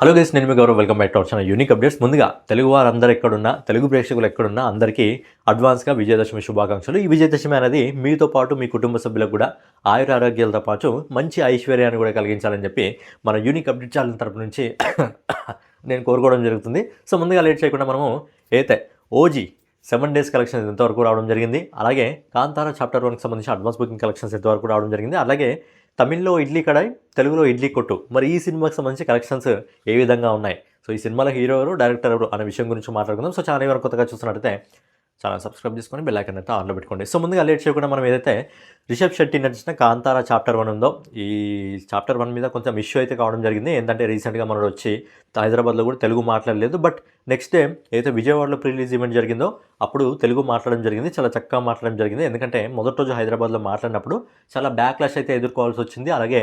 Hello guys నేను మీ Gaurav. Welcome back to our channel unique updates ముందుగా తెలుగు వారందరూ ఎక్కడున్నా తెలుగు ప్రేక్షకులు ఎక్కడున్నా అందరికీ అడ్వాన్స్గా విజయదశమి శుభాకాంక్షలు. ఈ విజయదశమి అనేది మీతో పాటు మీ కుటుంబ సభ్యులకు కూడా ఆయుర ఆరోగ్యాలతో పాటు మంచి ఐశ్వర్యాన్ని కూడా కలిగించాలని చెప్పి మన యూనిక్ అప్డేట్ ఛానల్ తరపు నుంచి నేను కోరుకోవడం జరుగుతుంది. సో ముందుగా లేట్ చేయకుండా మనము అయితే ఓజీ సెవెన్ డేస్ కలెక్షన్స్ ఎంతవరకు రావడం జరిగింది. అలాగే కాంతారా చాప్టర్ వన్కి సంబంధించి అడ్వాన్స్ బుకింగ్ కలెక్షన్స్ ఎంతవరకు రావడం జరిగింది. అలాగే తమిళ్ళో ఇడ్లీ కడాయి తెలుగులో ఇడ్లీ కొట్టు. మరి ఈ సినిమాకి సంబంధించి కలెక్షన్స్ ఏ విధంగా ఉన్నాయి? సో ఈ సినిమాలో హీరో ఎవరు డైరెక్టర్ ఎవరు అనే విషయం గురించి మాట్లాడుకుందాం. సో చాలా వరకు కొత్తగా చూస్తున్నట్టయితే ఛానల్ సబ్స్క్రైబ్ చేసుకొని బెల్ ఐకన్ అయితే ఆన్లో పెట్టుకోండి. సో ముందుగా లేట్ చేయకుండా మనం ఏదైతే రిషబ్ శెట్టి నడిచిన కాంతారా చాప్టర్ వన్ ఉందో ఈ చాప్టర్ వన్ మీద కొంచెం ఇష్యూ అయితే కావడం జరిగింది. ఏంటంటే రీసెంట్గా మనం వచ్చి హైదరాబాద్లో కూడా తెలుగు మాట్లాడలేదు. బట్ నెక్స్ట్ డే ఏదైతే విజయవాడలో ప్రీ రిలీజ్ ఈవెంట్ జరిగిందో అప్పుడు తెలుగు మాట్లాడడం జరిగింది. చాలా చక్కగా మాట్లాడడం జరిగింది. ఎందుకంటే మొదటి రోజు హైదరాబాద్లో మాట్లాడినప్పుడు చాలా బ్యాక్లాష్ అయితే ఎదుర్కోవాల్సి వచ్చింది. అలాగే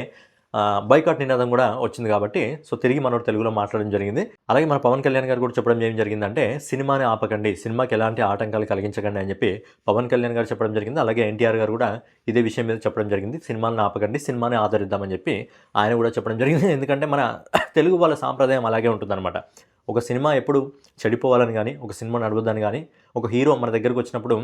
బైకాట్ నినాదం కూడా వచ్చింది కాబట్టి సో తిరిగి మనోడు తెలుగులో మాట్లాడడం జరిగింది. అలాగే మన పవన్ కళ్యాణ్ గారు కూడా చెప్పడం ఏం జరిగిందంటే సినిమాని ఆపకండి సినిమాకి ఎలాంటి ఆటంకాలు కలిగించకండి అని చెప్పి పవన్ కళ్యాణ్ గారు చెప్పడం జరిగింది. అలాగే ఎన్టీఆర్ గారు కూడా ఇదే విషయం మీద చెప్పడం జరిగింది. సినిమాని ఆపకండి సినిమాని ఆదరిద్దామని చెప్పి ఆయన కూడా చెప్పడం జరిగింది. ఎందుకంటే మన తెలుగు వాళ్ళ సాంప్రదాయం అలాగే ఉంటుందన్నమాట. ఒక సినిమా ఎప్పుడు చెడిపోవాలని కానీ ఒక సినిమా నడవద్దని కానీ ఒక హీరో మన దగ్గరకు వచ్చినప్పుడు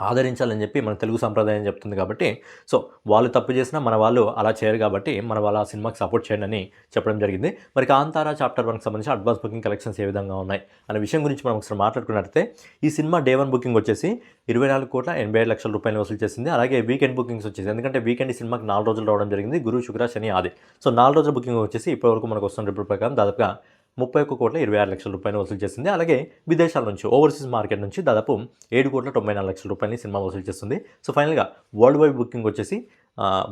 ఆదరించాలని చెప్పి మన తెలుగు సంప్రదాయం చెప్తుంది కాబట్టి సో వాళ్ళు తప్పు చేసినా మన వాళ్ళు అలా చేయరు కాబట్టి మన వాళ్ళు ఆ సినిమాకి సపోర్ట్ చేయండి అని చెప్పడం జరిగింది. మరి కాంతారా చాప్టర్ వన్కి సంబంధించి అడ్వాన్స్ బుకింగ్ కలెక్షన్స్ ఏ విధంగా ఉన్నాయి అనే విషయం గురించి మనం ఒకసారి మాట్లాడుకున్నట్లయితే ఈ సినిమా డే వన్ బుకింగ్ వచ్చేసి ఇరవై నాలుగు కోట్ల ఎనభై ఐదు లక్షల రూపాయలు వసూలు చేసింది. అలాగే వీకెండ్ బుకింగ్స్ వచ్చేసి ఎందుకంటే వీకెండ్ ఈ సినిమాకి నాలుగు రోజులు రావడం జరిగింది. గురు శుక్ర శని ఆది. సో నాలుగు రోజుల బుకింగ్ వచ్చేసి ఇప్పటివరకు మనకు వస్తున్న రిపోర్ట్ ప్రకారం దాదాపుగా ముప్పై ఒక్క కోట్ల ఇరవై ఆరు లక్షల రూపాయలు వసూలు చేసింది. అలాగే విదేశాల నుంచి ఓవర్సీస్ మార్కెట్ నుంచి దాదాపు ఏడు కోట్ల తొంభై నాలుగు లక్షల రూపాయలని సినిమా వసూలు చేస్తుంది. సో ఫైనల్గా వరల్డ్ వైడ్ బుకింగ్ వచ్చేసి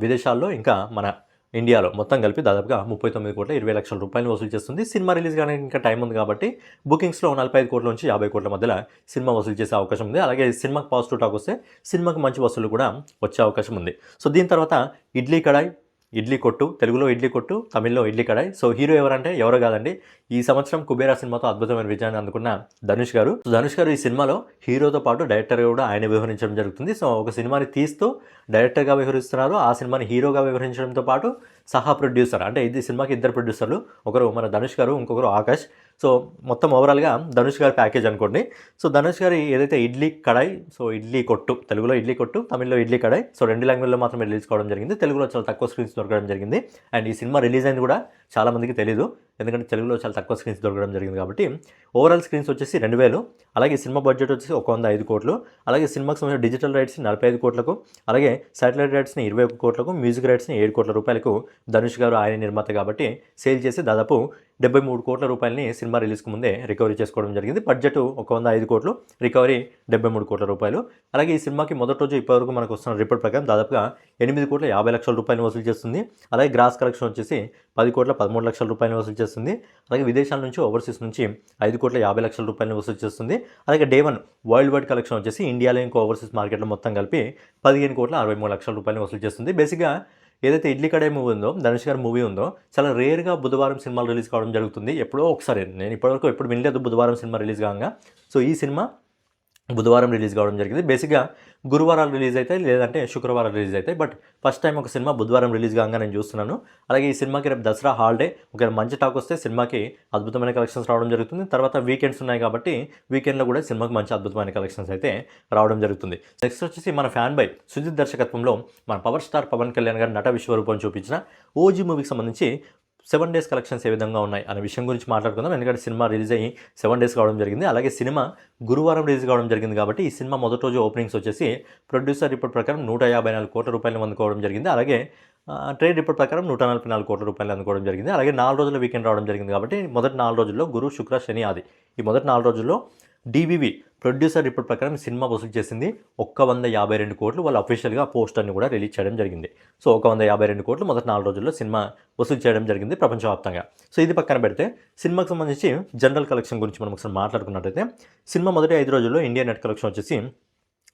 విదేశాల్లో ఇంకా మన ఇండియాలో మొత్తం కలిపి దాదాపుగా ముప్పై తొమ్మిది కోట్ల ఇరవై లక్షల రూపాయలు వసూలు చేస్తుంది. సినిమా రిలీజ్ కానీ ఇంకా టైం ఉంది కాబట్టి బుకింగ్స్లో నలభై ఐదు కోట్ల నుంచి యాభై కోట్ల మధ్యలో సినిమా వసూలు చేసే అవకాశం ఉంది. అలాగే సినిమాకి పాజిటివ్ టాక్ వస్తే సినిమాకి మంచి వసూలు కూడా వచ్చే అవకాశం ఉంది. సో దీని తర్వాత ఇడ్లీ కడాయి ఇడ్లీ కొట్టు తెలుగులో ఇడ్లీ కొట్టు తమిళ్ళో ఇడ్లీ కడాయి. సో హీరో ఎవరంటే ఎవరో కాదండి. ఈ సంవత్సరం కుబేరా సినిమాతో అద్భుతమైన విజయాన్ని అందుకున్న ధనుష్ గారు. ధనుష్ గారు ఈ సినిమాలో హీరోతో పాటు డైరెక్టర్గా కూడా ఆయన వ్యవహరించడం జరుగుతుంది. సో ఒక సినిమాని తీస్తూ డైరెక్టర్గా వ్యవహరిస్తున్నారు. ఆ సినిమాని హీరోగా వ్యవహరించడంతో పాటు సహా ప్రొడ్యూసర్ అంటే ఇది సినిమాకి ఇద్దరు ప్రొడ్యూసర్లు. ఒకరు మన ధనుష్ గారు ఇంకొకరు ఆకాష్. సో మొత్తం ఓవరాల్గా ధనుష్ గారి ప్యాకేజ్ అనుకోండి. సో ధనుష్ గారి ఏదైతే ఇడ్లీ కడాయి సో ఇడ్లీ కొట్టు తెలుగులో ఇడ్లీ కొట్టు తమిళ్ళో ఇడ్లీ కడాయి సో రెండు లాంగ్వేజ్లో మాత్రమే రిలీజ్ కావడం జరిగింది. తెలుగులో చాలా తక్కువ స్క్రీన్స్ దొరకడం జరిగింది. అండ్ ఈ సినిమా రిలీజ్ అయింది కూడా చాలా మందికి తెలియదు ఎందుకంటే తెలుగులో చాలా తక్కువ స్క్రీన్స్ దొరకడం జరిగింది కాబట్టి ఓవరాల్ స్క్రీన్స్ వచ్చేసి రెండు వేలు. అలాగే సినిమా బడ్జెట్ వచ్చేసి ఒక వంద ఐదు కోట్లు. అలాగే సినిమాకి సంబంధించిన డిజిటల్ రైట్స్ నలభై ఐదు కోట్లకు. అలాగే శాటిలైట్ రైట్స్ని ఇరవై ఒక కోట్లకు. మ్యూజిక్ రైట్స్ని ఏడు కోట్ల రూపాయలకు ధనుష్ గారు ఆయన నిర్మాత కాబట్టి సేల్ చేసి దాదాపు డెబ్బై మూడు కోట్ల రూపాయలని సినిమా రిలీజ్కి ముందే రికవరీ చేసుకోవడం జరిగింది. బడ్జెట్ ఒక వంద ఐదు కోట్లు రికవరీ డెబ్బై మూడు కోట్ల రూపాయలు. అలాగే ఈ సినిమాకి మొదటి రోజు ఇప్పటివరకు మనకు వస్తున్న రిపోర్ట్ ప్రకారం దాదాపుగా ఎనిమిది కోట్ల యాభై లక్షల రూపాయలు వసూలు చేస్తుంది. అలాగే గ్రాస్ కలెక్షన్ వచ్చేసి పది కోట్ల పదమూడు లక్షల రూపాయలు వసూలు చేస్తుంది. అలాగే విదేశాల నుంచి ఓవర్సీస్ నుంచి ఐదు కోట్ల యాభై లక్షల రూపాయలు వసూలు చేస్తుంది. అలాగే day one world wide collection వచ్చేసి ఇండియాలో ఇంకో ఓవర్సీస్ మార్కెట్లో మొత్తం కలిపి పదిహేను కోట్ల అరవై మూడు లక్షల రూపాయలు వసూలు చేస్తుంది. బేసిక్గా ఏదైతే ఇడ్లీ కడే మూవీ ఉందో ధనుష్ గారి మూవీ ఉందో చాలా రేర్గా బుధవారం సినిమాలు రిలీజ్ కావడం జరుగుతుంది. ఎప్పుడో ఒకసారి నేను ఇప్పటివరకు ఎప్పుడు వినలేదు బుధవారం సినిమా రిలీజ్ కాగా సో ఈ సినిమా బుధవారం రిలీజ్ కావడం జరిగింది. బేసిక్గా గురువారం రిలీజ్ అవుతాయి లేదంటే శుక్రవారం రిలీజ్ అవుతాయి బట్ ఫస్ట్ టైం ఒక సినిమా బుధవారం రిలీజ్ కాగా నేను చూస్తున్నాను. అలాగే ఈ సినిమాకి రేపు దసరా హాలిడే ఒక మంచి టాక్ వస్తే సినిమాకి అద్భుతమైన కలెక్షన్స్ రావడం జరుగుతుంది. తర్వాత వీకెండ్స్ ఉన్నాయి కాబట్టి వీకెండ్లో కూడా సినిమాకి మంచి అద్భుతమైన కలెక్షన్స్ అయితే రావడం జరుగుతుంది. నెక్స్ట్ వచ్చేసి మన ఫ్యాన్ బై సుజిత్ దర్శకత్వంలో మన పవర్ స్టార్ పవన్ కళ్యాణ్ గారి నట విశ్వరూపం చూపించిన ఓజీ మూవీకి సంబంధించి సెవెన్ డేస్ కలెక్షన్స్ ఏ విధంగా ఉన్నాయి అనే విషయం గురించి మాట్లాడుకుందాం. ఎందుకంటే సినిమా రిలీజ్ అయ్యి సెవెన్ డేస్ కావడం జరిగింది. అలాగే సినిమా గురువారం రిలీజ్ కావడం జరిగింది కాబట్టి ఈ సినిమా మొదటి రోజు ఓపెనింగ్స్ వచ్చేసి ప్రొడ్యూసర్ రిపోర్ట్ ప్రకారం నూట యాభై నాలుగు కోట్ల రూపాయలు అందుకోవడం జరిగింది. అలాగే ట్రేడ్ రిపోర్ట్ ప్రకారం నూట నలభై నాలుగు కోట్ల రూపాయలు అందుకోవడం జరిగింది. అలాగే నాలుగు రోజుల వీకెండ్ రావడం జరిగింది కాబట్టి మొదటి నాలుగు రోజుల్లో గురు శుక్ర శని ఆది. ఈ మొదటి నాలుగు రోజుల్లో డివివి ప్రొడ్యూసర్ రిపోర్ట్ ప్రకారం సినిమా వసూలు చేసింది ఒక్క వంద యాభై రెండు కోట్లు. వాళ్ళు అఫీషియల్గా పోస్టర్ని కూడా రిలీజ్ చేయడం జరిగింది. సో ఒక వంద యాభై రెండు కోట్లు మొదటి నాలుగు రోజుల్లో సినిమా వసూలు చేయడం జరిగింది ప్రపంచవ్యాప్తంగా. సో ఇది పక్కన పెడితే సినిమాకి సంబంధించి జనరల్ కలెక్షన్ గురించి మనం ఒకసారి మాట్లాడుకున్నట్టయితే సినిమా మొదటి ఐదు రోజుల్లో ఇండియా నెట్ కలెక్షన్ వచ్చేసి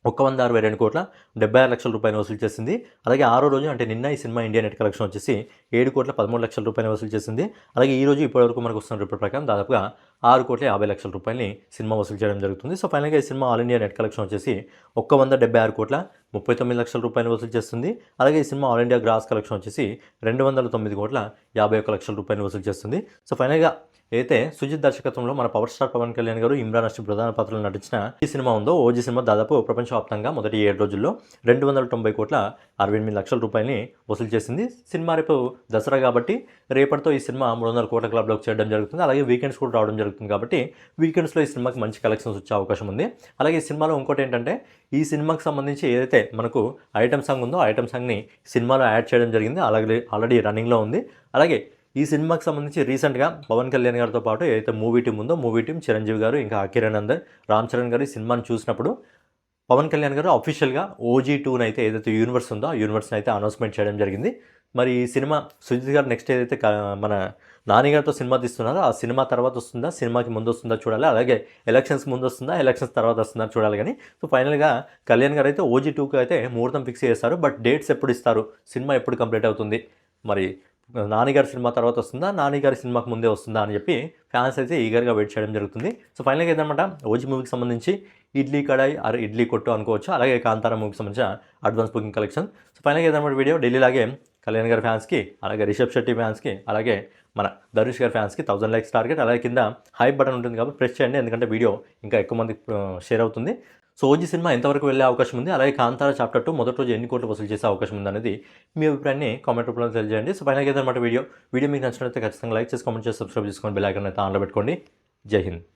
ఒక్క వంద అరవై రెండు కోట్ల డెబ్బై ఆరు లక్షల రూపాయలు వసూలు చేసింది. అలాగే ఆరో రోజు అంటే నిన్న ఈ సినిమా ఇండియా నెట్ కలెక్షన్ వచ్చేసి ఏడు కోట్ల పదమూడు లక్షల రూపాయలు వసూలు చేసింది. అలాగే ఈ రోజు ఇప్పటివరకు మనకు వస్తున్న రిపోర్ట్ ప్రకారం దాదాపుగా ఆరు కోట్ల యాభై లక్షల రూపాయలని సినిమా వసూలు చేయడం జరుగుతుంది. సో ఫైనల్గా ఈ cinema all India net collection వచ్చేసి ఒక్క వంద డెబ్బై ఆరు కోట్ల ముప్పై తొమ్మిది లక్షల రూపాయలు వసూలు చేస్తుంది. అలాగే ఈ cinema all India gross collection వచ్చేసి రెండు వందల తొమ్మిది కోట్ల యాభై ఒక్క లక్షల రూపాయలు వసూలు చేస్తుంది. సో ఫైనల్గా అయితే సుజిత్ దర్శకత్వంలో మన పవర్ స్టార్ పవన్ కళ్యాణ్ గారు ఇమ్రాన్ హర్షి ప్రధాన పాత్రలో నటించిన ఈ సినిమా ఉందో ఓజీ సినిమా దాదాపు ప్రపంచవ్యాప్తంగా మొదటి ఏడు రోజుల్లో రెండు వందల తొంభై కోట్ల అరవై ఎనిమిది లక్షల రూపాయలని వసూలు చేసింది. సినిమా రేపు దసరా కాబట్టి రేపటితో ఈ సినిమా మూడు వందల కోట్ల క్లబ్లోకి చేయడం జరుగుతుంది. అలాగే వీకెండ్స్ కూడా రావడం జరుగుతుంది కాబట్టి వీకెండ్స్లో ఈ సినిమాకి మంచి కలెక్షన్స్ వచ్చే అవకాశం ఉంది. అలాగే ఈ సినిమాలో ఇంకోటి ఏంటంటే ఈ సినిమాకి సంబంధించి ఏదైతే మనకు ఐటమ్ సాంగ్ ఉందో ఐటమ్ సాంగ్ని సినిమాలో యాడ్ చేయడం జరిగింది. అలాగే ఆల్రెడీ రన్నింగ్లో ఉంది. అలాగే ఈ సినిమాకి సంబంధించి రీసెంట్గా పవన్ కళ్యాణ్ గారితో పాటు ఏదైతే మూవీ టీం ఉందో మూవీ టీం చిరంజీవి గారు ఇంకా అకిరణందర్ రామ్ చరణ్ గారు ఈ సినిమాని చూసినప్పుడు పవన్ కళ్యాణ్ గారు అఫీషియల్గా ఓజీ టూని అయితే ఏదైతే యూనివర్స్ ఉందో ఆ యూనివర్స్ని అయితే అనౌన్స్మెంట్ చేయడం జరిగింది. మరి ఈ సినిమా సుజిత్ గారు నెక్స్ట్ ఏదైతే మన నాని గారితో సినిమా తీస్తున్నారో ఆ సినిమా తర్వాత వస్తుందా సినిమాకి ముందు వస్తుందా చూడాలి. అలాగే ఎలక్షన్స్ ముందు వస్తుందా ఎలక్షన్స్ తర్వాత వస్తుందా చూడాలి కానీ సో ఫైనల్గా కళ్యాణ్ గారు అయితే ఓజీ టూకి అయితే ముహూర్తం ఫిక్స్ చేస్తారు. బట్ డేట్స్ ఎప్పుడు ఇస్తారు? సినిమా ఎప్పుడు కంప్లీట్ అవుతుంది? మరి నానిగారి సినిమా తర్వాత వస్తుందా? నానిగారి సినిమాకు ముందే వస్తుందా అని చెప్పి ఫ్యాన్స్ అయితే ఈగర్గా వెయిట్ చేయడం జరుగుతుంది. సో ఫైనల్గా ఏంటన్నమాట ఓజీ మూవీకి సంబంధించి ఇడ్లీ కడాయి ఆర్ ఇడ్లీ కొట్టు అనుకోవచ్చు అలాగే కాంతారా మూవీకి సంబంధించిన అడ్వాన్స్ బుకింగ్ కలెక్షన్ సో ఫైనల్గా ఏదన్నమాట వీడియో ఢిల్లీలాగే కళ్యాణ్ గారి ఫ్యాన్స్కి అలాగే రిషబ్ శెట్టి ఫ్యాన్స్కి అలాగే మన ధనుష్ గారి ఫ్యాన్స్కి థౌసండ్ లైక్స్ టార్గెట్ అలాగే కింద హైప్ బటన్ ఉంటుంది కాబట్టి ప్రెస్ చేయండి ఎందుకంటే వీడియో ఇంకా ఎక్కువ మంది షేర్ uh, అవుతుంది. సో ఓజీ సినిమా ఎంతవరకు వెళ్ళే అవకాశం ఉంది? అలాగే కాంతార చాప్టర్ టూ మొదటి రోజు ఎన్ని కోట్లు వసూలు చేసే అవకాశం ఉంది అనేది మీ అభిప్రాయాన్ని కామెంట్ రూపంలో తెలియజేయండి. సో ఫైనల్గా ఏదన్నమాట వీడియో. వీడియో మీకు నచ్చినట్లయితే ఖచ్చితంగా లైక్ చేసి కామెంట్ చేసి సబ్స్క్రైబ్ చేసుకోండి. బెల్ ఐకాన్ అయితే ఆన్లో పెట్టుకోండి. జై హింద్.